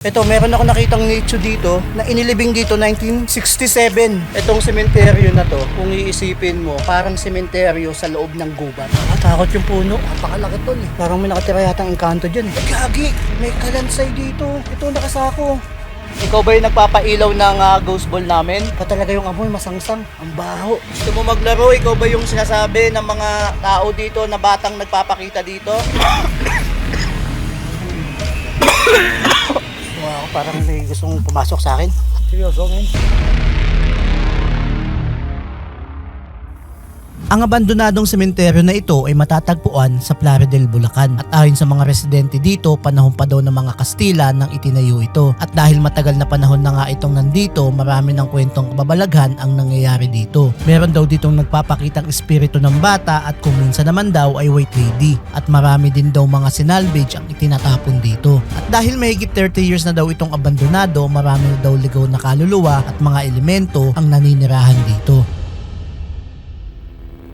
Ito, meron ako nakitang nicho dito na inilibing dito 1967. Itong sementeryo na to, kung iisipin mo, parang sementeryo sa loob ng gubat. Nakatakot yung puno. Napakalaki to eh. Parang may nakatira yatang engkanto dyan. Eh, gagi! May kalansay dito. Ito nakasako. Ikaw ba yung nagpapailaw ng ah, ghost ball namin? Pa talaga yung amoy masangsang. Ang baho. Gusto mo maglaro? Ikaw ba yung sinasabi ng mga tao dito na batang nagpapakita dito? Parang may gustong pumasok sa akin. Seryoso, men. Ang abandonadong sementeryo na ito ay matatagpuan sa Plaridel, Bulacan. At ayon sa mga residente dito, panahon pa daw ng mga Kastila nang itinayo ito. At dahil matagal na panahon na nga itong nandito, marami ng kwentong kababalaghan ang nangyayari dito. Meron daw ditong nagpapakitang espiritu ng bata at kung minsan naman daw ay white lady. At marami din daw mga sinalvage ang itinatapon dito. At dahil mahigit 30 years na daw itong abandonado, marami daw ligaw na kaluluwa at mga elemento ang naninirahan dito.